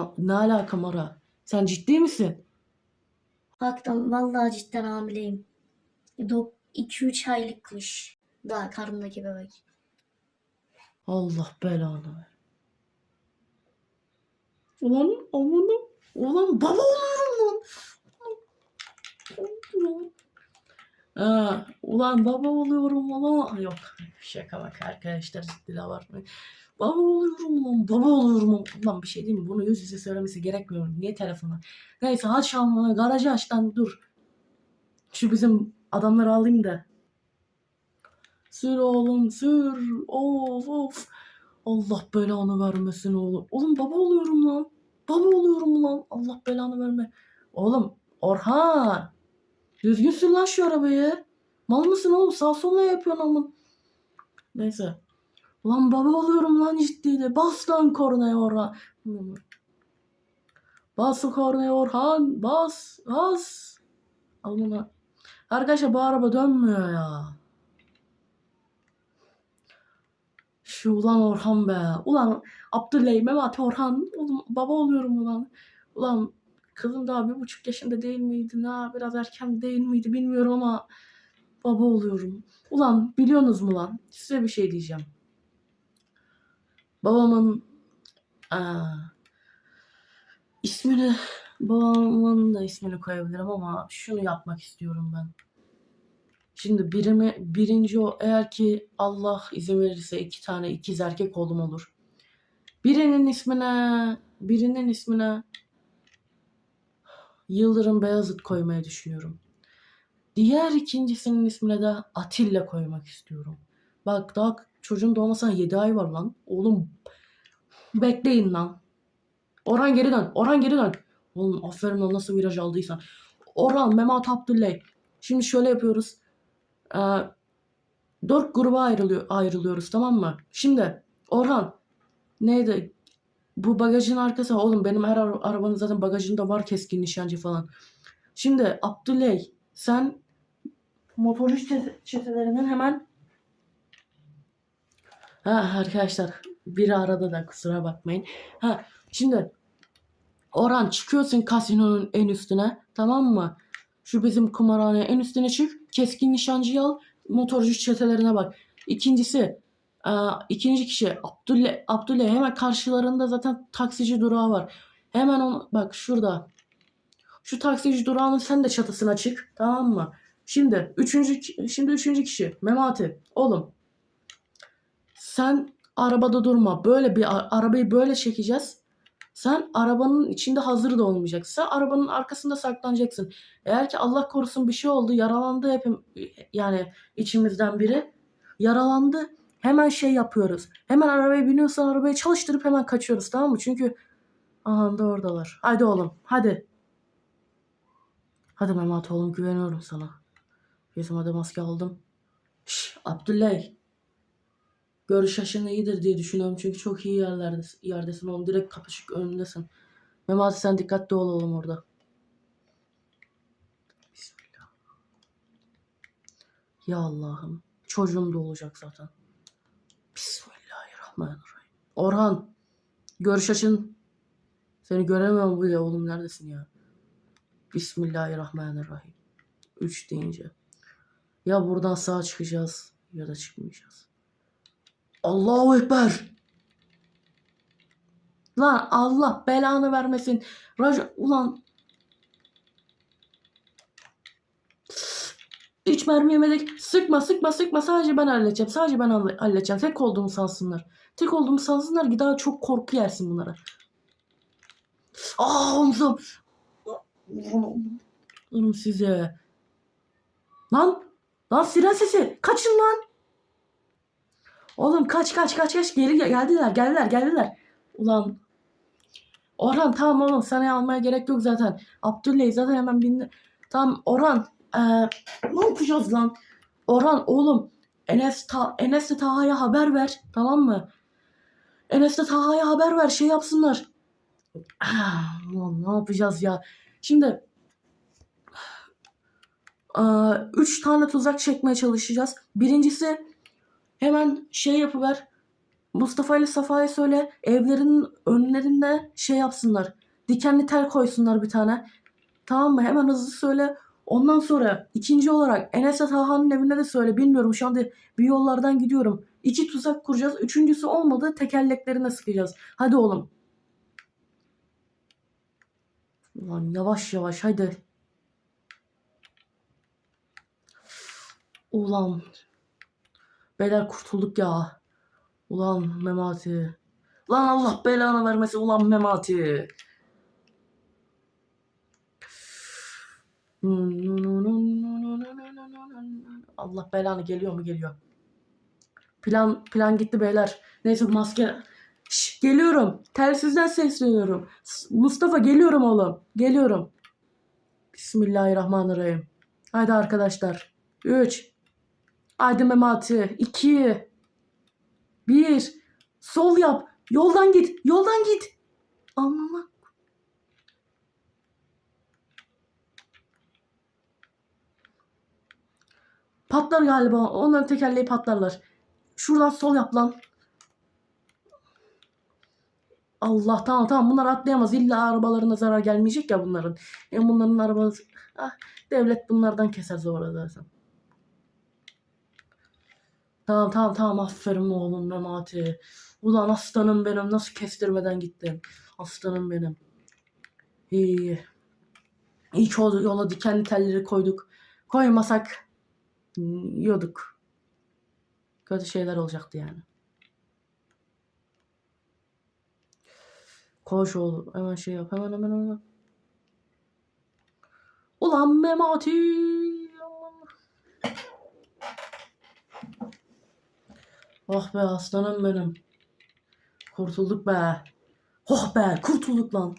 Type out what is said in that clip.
Ulan ne alaka Mara? Sen ciddi misin? Haktan vallahi cidden hamileyim. 2-3 aylıkmış. Daha karnımdaki bebek. Allah belanı ver. Ulan amına. Ulan baba oluyorum lan. Ha, ulan baba oluyorum ulan. Yok şaka bak arkadaşlar ciddi var mı? Baba oluyorum lan baba oluyorum lan bir şey değil mi? Bunu yüz yüze söylemesi gerekmiyor. Niye telefona? Neyse aç ama garajı aç lan dur. Şu bizim adamları alayım da. Sür oğlum sür. Of of. Allah belanı vermesin oğlum. Oğlum baba oluyorum lan. Baba oluyorum lan. Allah belanı verme. Oğlum Orhan. Düzgün sür lan şu arabayı. Mal mısın oğlum? Sağ sola yapıyorsun ama. Neyse. Lan baba oluyorum lan ciddiyle. Bas lan kornaya Orhan. Bas kornaya Orhan. Bas. Bas. Al. Arkadaşlar bu araba dönmüyor ya. Şu ulan Orhan be. Ulan Abdüley, Mehmet Orhan. Oğlum baba oluyorum ulan. Ulan kızım daha bir buçuk yaşında değil miydi? Ne biraz erken değil miydi bilmiyorum ama baba oluyorum. Ulan biliyorsunuz mu lan? Size bir şey diyeceğim. Babamın aa, ismini babamın da ismini koyabilirim ama şunu yapmak istiyorum ben. Şimdi birimi, birinci o eğer ki Allah izin verirse iki tane ikiz erkek oğlum olur. Birinin ismine birinin ismine Yıldırım Beyazıt koymayı düşünüyorum. Diğer ikincisinin ismine de Atilla koymak istiyorum. Bak daha çocuğun doğmasına 7 ay var lan. Oğlum bekleyin lan. Orhan geri dön. Orhan geri dön. Oğlum aferin lan nasıl viraj aldıysan. Orhan, Mehmet Abdülley. Şimdi şöyle yapıyoruz. Ee, dört gruba ayrılıyor, ayrılıyoruz tamam mı? Şimdi Orhan neydi? Bu bagajın arkası oğlum benim her ara- arabanın zaten bagajında var keskin nişancı falan. Şimdi Abdüley sen motorcu çete- çetelerinden hemen Ha arkadaşlar biri arada da kusura bakmayın. Ha şimdi Orhan çıkıyorsun kasinonun en üstüne tamam mı? Şu bizim kumarhaneye en üstüne çık. Keskin nişancıyı al. Motorcu çetelerine bak. İkincisi e, ikinci kişi Abdülle, Abdülle hemen karşılarında zaten taksici durağı var. Hemen onu bak şurada. Şu taksici durağının sen de çatısına çık. Tamam mı? Şimdi üçüncü şimdi üçüncü kişi Memati. Oğlum sen arabada durma. Böyle bir arabayı böyle çekeceğiz. Sen arabanın içinde hazır da olmayacaksın. Sen arabanın arkasında saklanacaksın. Eğer ki Allah korusun bir şey oldu, yaralandı hepim yani içimizden biri yaralandı. Hemen şey yapıyoruz. Hemen arabaya biniyorsan arabayı çalıştırıp hemen kaçıyoruz tamam mı? Çünkü aha da oradalar. Hadi oğlum, hadi. Hadi Mehmet oğlum güveniyorum sana. Bizim hadi maske aldım. Şş, Abdüley. Görüş açın iyidir diye düşünüyorum çünkü çok iyi yerlerdesin, yerdesin oğlum. Direkt kapışık önündesin. Mehmet sen dikkatli ol oğlum orada. Bismillah. Ya Allah'ım. Çocuğum da olacak zaten. Bismillahirrahmanirrahim. Orhan. Görüş açın. Seni göremiyorum bile oğlum neredesin ya? Bismillahirrahmanirrahim. Üç deyince. Ya buradan sağa çıkacağız ya da çıkmayacağız. Allahu Ekber. Lan Allah belanı vermesin. Raja ulan. Hiç mermi yemedik. Sıkma sıkma sıkma. Sadece ben halledeceğim. Sadece ben halle- halledeceğim. Tek olduğumu sansınlar. Tek olduğumu sansınlar ki daha çok korku yersin bunlara. Aa omzum. Oğlum size. Lan. Lan siren sesi. Kaçın lan. Oğlum kaç kaç kaç kaç. Geri gel- geldiler geldiler geldiler. Ulan. Orhan tamam oğlum sana almaya gerek yok zaten. Abdülley zaten hemen bindi. Tamam Orhan. eee, ne yapacağız lan? Orhan oğlum. Enes, ta, Enes de Taha'ya haber ver. Tamam mı? Enes de Taha'ya haber ver. Şey yapsınlar. Ah, Ulan ne yapacağız ya? Şimdi eee, üç tane tuzak çekmeye çalışacağız. Birincisi hemen şey yapıver. Mustafa ile Safa'ya söyle evlerinin önlerinde şey yapsınlar. Dikenli tel koysunlar bir tane. Tamam mı? Hemen hızlı söyle. Ondan sonra ikinci olarak Enes ve Talha'nın evine de söyle. Bilmiyorum şu anda bir yollardan gidiyorum. İki tuzak kuracağız. Üçüncüsü olmadı tekerleklerine sıkacağız. Hadi oğlum. Ulan yavaş yavaş hadi. Ulan. Beyler kurtulduk ya. Ulan Memati. Lan Allah belanı vermesin ulan Memati. Allah belanı geliyor mu geliyor. Plan plan gitti beyler. Neyse maske. Şş, geliyorum. Telsizden sesleniyorum. Mustafa geliyorum oğlum. Geliyorum. Bismillahirrahmanirrahim. Haydi arkadaşlar. 3 Haydi Memati. 2 1 Sol yap. Yoldan git. Yoldan git. Aman Patlar galiba. Onların tekerleği patlarlar. Şuradan sol yap lan. Allah tamam tamam bunlar atlayamaz. İlla arabalarına zarar gelmeyecek ya bunların. E bunların arabası... Ah, devlet bunlardan keser zor zaten. Tamam tamam tamam aferin oğlum Memati. Ulan aslanım benim nasıl kestirmeden gittin. Aslanım benim. İyi. İlk yol- yola dikenli telleri koyduk. Koymasak yiyorduk. Kötü şeyler olacaktı yani. Koş oğlum. Hemen şey yap. Hemen hemen hemen. Ulan Memati. Oh be aslanım benim. Kurtulduk be. Oh be kurtulduk lan.